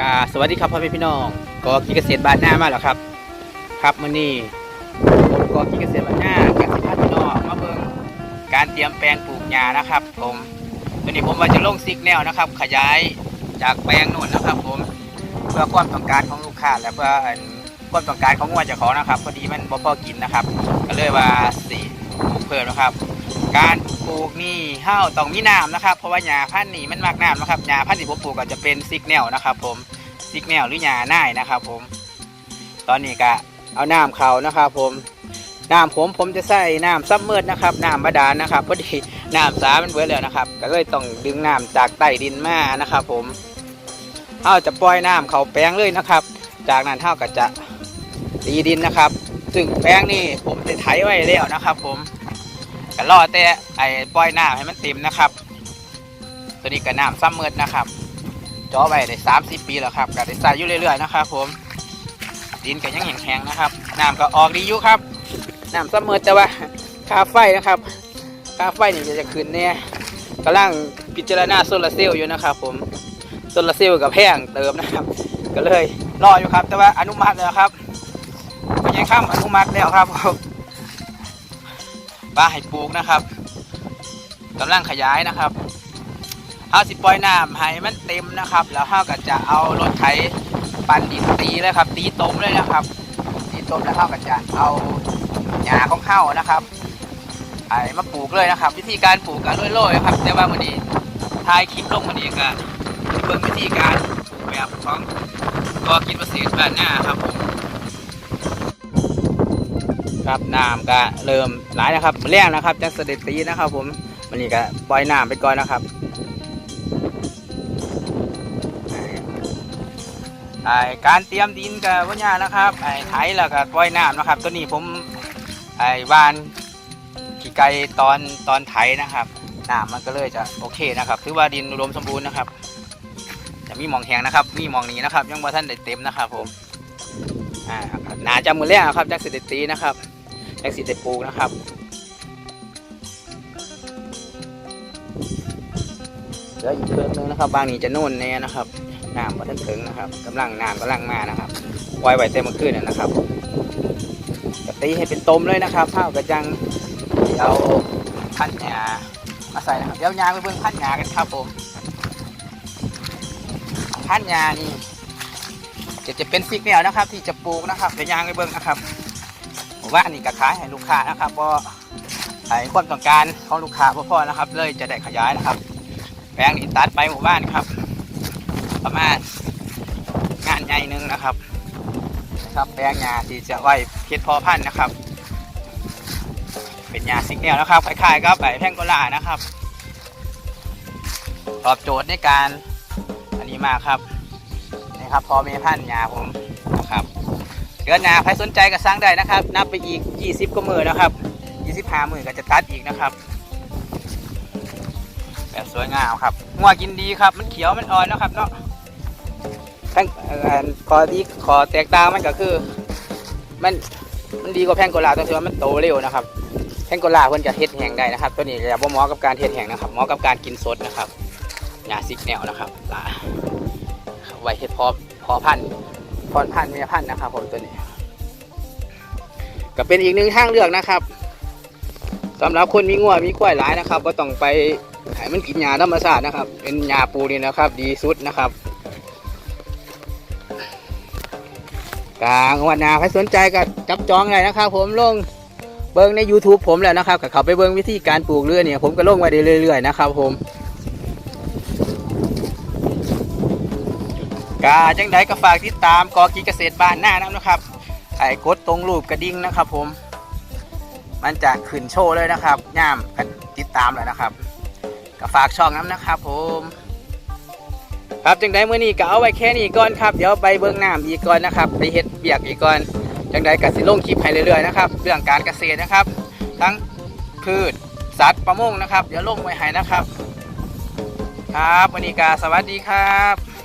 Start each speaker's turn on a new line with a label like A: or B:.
A: กาสวัสดีครับพ่อแม่พี่น้องกอกีเกษตรบ้านหน้ามาแล้วครับ ครับมื้อนี้ผมกอกีเกษตรบ้านหน้ากับสิพาพี่น้องมาเบิ่งการเตรียมแปลงปลูกหญ้านะครับ ผมวันนี้ผมว่าจะลงซิกแนวนะครับ ขยายจากแปลงนู่นนะครับ ผมเพื่อความต้องการของลูกค้าและเพื่อความต้องการของงวเจ้าของนะครับพอดีมันบ่พอกินนะครับ ก็เลยว่าสีปลูกเพิ่มนะครับ การปลูกนี่ห้าวต้องมีน้ำนะครับ เพราะว่าหญ้าพันธุ์นี่มันมากน้ำนะครับหญ้าพันธุ์ที่ผมปลูกก็จะเป็นซิกแนลนะครับ ผมซิกแนลหรือหญ้าหน่ายนะครับ ผม ตอนนี้ก็เอาน้ำเขานะครับ ผมน้ำผมผมจะใส่น้ำซับเมิดนะครับน้ำบาดาลนะครับพอดีน้ำสามันเบิดแล้วนะครับ ก็เลยต้องดึงน้ำจากใต้ดินมานะครับ ผมเท่าจะปล่อยน้ำเขาแปลงเลยนะครับ จากนั้นเท่าก็จะตีดินนะครับ ซึ่งแปลงนี่ผมจะไถไว้แล้วนะครับ ผม ก็รอแต่ไอ้ปล่อยน้ำให้มันเต็มนะครับ ตัวนี้ก็น้ำซับเมิดนะครับจ่อไว้ได้สามสิบปีแล้วครับก็ได้ใส่อยู่เรื่อยๆนะครับ ผม ดินก็ยังแข็งๆนะครับน้ำก็ออกดีอยู่ครับน้ำซับเมิดแต่ว่าค่าไฟนะครับค่าไฟนี่จะจะขึ้นเนี่ยกำลังพิจารณาโซลาร์เซลล์อยู่นะครับ ผมโซลาร์เซลล์กับแพงเติมนะครับ ก็เลยรออยู่ครับ แต่ว่าอนุมัติแล้วครับยังข้ามอนุมัติแล้วครับ ผมว่าให้ปลูกนะครับกำลังขยายนะครับเฮาสิปล่อยน้ำให้มันเต็มนะครับ แล้วเฮาก็จะเอารถไถปั่นดินตีเลยครับ ตีตมเลยนะครับ ตีตมแล้วเท่ากับจะเอาหญ้าของเข้านะครับไอ้มาปลูกเลยนะครับ วิธีการปลูกกันโรยๆครับแต่ว่าวันนี้ถ่ายคลิปลงวันนี้ก็เบิ่งวิธีการปลูกแบบของก็กินเกษตรบ้านหน้าครับผม ครับน้ำก็เริ่มหลายนะครับแรงนะครับจะเสด็จตีนะครับ ผมวันนี้ก็ปล่อยน้ำไปก่อนนะครับไอการเตรียมดินกับวัญญานะครับไอ้ไถแล้วก็ปล่อยน้ำนะครับ ตัวนี้ผมไอ้วานขี่ไก่ตอนตอนไถนะครับน้ำมันก็เลยจะโอเคนะครับถือว่าดินอุดมสมบูรณ์นะครับจะมีหมองแหงนะครับ มีหมองนี้นะครับ ยังบ่ท่านได้เต็มนะครับ ผมอ่าหนาจะมือแรกครับจักสิเดตีนะครับ จักสิเดปูนะครับเหลืออีกเครื่องนึงนะครับบางนี้จะโน่นแน่นะครับน้ำมาถึงถึงนะครับกำลังน้ำกำลังมานะครับปล่อยไว้เต็มเมื่อคืนนะนะครับก็ตีให้เป็นต้มเลยนะครับเท่ากับจังเอาพันหยามาใส่นะครับเดี๋ยวยางไปเบิ่งพันหยากันครับผมพันหยานี่จะจะเป็นซิกแนวนะครับ ที่จะปลูกนะครับเดี๋ยวยางไปเบิ่งนะครับ มว่านนี่ก็ขายให้ลูกค้านะครับเพราะไอ้ความต้องการของลูกค้าพ่อๆนะครับ เลยจะได้ขยายนะครับ แปลงนี้ตัดไปหมู่บ้านครับ ประมาณงานใหญ่หนึ่งนะครับนะครับแปลงหญ้าที่จะไว้เพชรพอพันนะครับ เป็นหญ้าสิกแนวนะครับคล้ายๆกับใบแพงโกลานะครับ ตอบโจทย์ในการอันนี้มากครับนี่ครับพอเมพันธุ์หญ้าผมนะครับ ดือนหน้าใครสนใจก็สั่งได้นะครับ นับไปอีก 20ก็มือนะครับ 25มือก็จะตัดอีกนะครับ แบบสวยงามครับงัวกินดีครับ มันเขียวมันอ่อนนะครับเนาะทั้งเอ่อขอที่ขอแตกตามันก็คือ มันมันดีกว่าแพงโกลาตรงที่ว่ามันโตเร็วนะครับแพงโกลาเพิ่นจะเฮ็ดแห้งได้นะครับ ตัวนี้จะบ่เหมาะกับการเฮ็ดแห้งนะครับเหมาะกับการกินสดนะครับหญ้าซิกแนวนะครับลาไว้เฮ็ดพอพอพันธุ์ พรพันธุ์เมียพันธุ์นะครับผมตัวนี้ ก็เป็นอีกหนึ่งทางเลือกนะครับสำหรับคนมีงัวมีกล้วยหลายนะครับก็ต้องไปให้มันกินหญ้าธรรมชาตินะครับ เป็นหญ้าปูนี่นะครับ ดีสุดนะครับกลางวันนาใครสนใจก็จับจองเลยนะครับ ผมลงเบิ้งใน YouTube ผมแล้วนะครับกับเขาไปเบิ้งวิธีการปลูกเรือเนี่ยผมก็ลงไว้เรื่อยๆนะครับผม กาจังใดก็ฝากติดตามกอกีเกษตรบ้านหน้านะครับไอ้กดตรงรูปกระดิ่งนะครับ ผม มันจะขึ้นโชว์เลยนะครับย่ามก็ติดตามเลยนะครับก็ฝากช่องน้ำนะครับ ผม ครับจังไดเมื่อนี้ก็เอาไว้แค่นี้ก่อนครับเดี๋ยวไปเบิ้องหน้ำอีกก่อนนะครับ ไปเฮ็ดเบียกอีกก่อนจังไดก็สิลงคลิปให้เรื่อยๆนะครับเรื่องการเกษตรนะครับ ทั้งพืชสัตว์ประมงนะครับ เดี๋ยวลงไว้ให้นะครับ ครับวันนี้ก็สวัสดีครับ